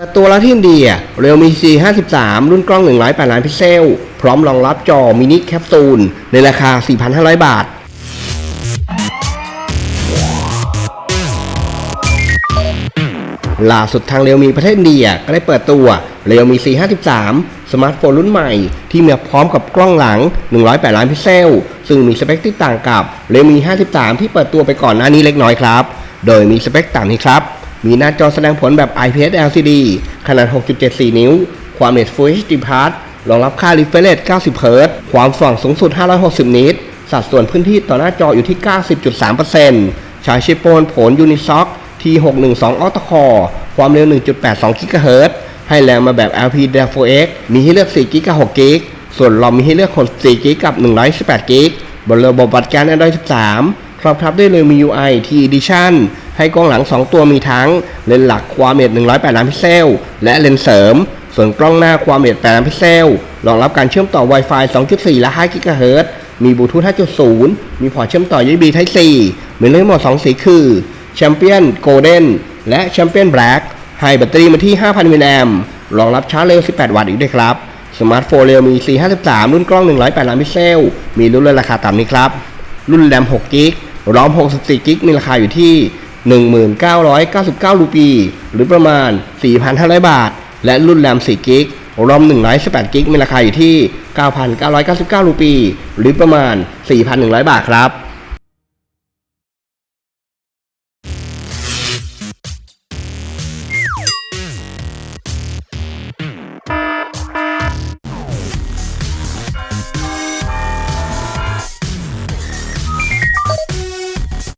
เปิดตัวแล้วที่อินเดียเรียวมี C53 รุ่นกล้อง 108 ล้านพิกเซล พร้อมรองรับจอมินิแคปซูล ในราคา 4,500 บาท ล่าสุดทางเรียวมีประเทศอินเดีย ก็ได้เปิดตัวเรียวมี C53 สมาร์ทโฟนรุ่นใหม่ ที่มาพร้อมกับกล้องหลัง 108 ล้านพิกเซล ซึ่งมีสเปคที่ต่างกับเรียวมี53 ที่เปิดตัวไปก่อนหน้านี้เล็กน้อยครับ โดยมีสเปคต่างนี้ครับ มีหน้าจอแสดงผลแบบ IPS LCD ขนาด 6.74 นิ้ว ความเร็ว Full HD Plus รองรับค่า refresh rate 90 Hz ความสว่างสูงสุด 560 นิตสัดส่วนพื้นที่ต่อหน้าจออยู่ที่ 90.3%ใช้ชิปโปนผล Unisoc T612 Octa Core ความเร็ว 1.82 GHz ให้แรงมาแบบ LP D4X มีให้เลือก 4 g กับ 6 g ส่วนรอมมีให้เลือกคน4 g กับ118 g บนระบบบัตรการ Android 13พร้อมทับด้วยเลยมี UI T Edition ให้กล้องหลัง 2 ตัวมีทั้งเลนส์หลักความเร็ว108ล้านพิกเซล และเลนส์เสริม ส่วนกล้องหน้าความเร็ว8ล้านพิกเซล รองรับการเชื่อมต่อ Wi-Fi 2.4 และ 5 GHz มีบลูทูธ 5.0 มีพอร์ตเชื่อมต่อ USB Type C มีเลนส์หมด2สีคือแชมเปี้ยนโกลเด้นและแชมเปี้ยนแบล็กให้แบตเตอรี่มาที่ 5,000 มิลลิแอมรองรับชาร์จเร็ว 18 วัตต์อีกด้วยครับ สมาร์ทโฟนเร็วมี453 รุ่นกล้อง 108 ล้านพิกเซล มีรุ่นราคาต่ำนี้ครับ รุ่นแรม6กิกรอม64กิก มีราคาอยู่ที่ 1999 รูปี หรือประมาณ 4,500 บาท และรุ่นแรม4กิกรอม118กิกมีราคาอยู่ที่ 9,999 รูปี หรือประมาณ 4,100 บาทครับ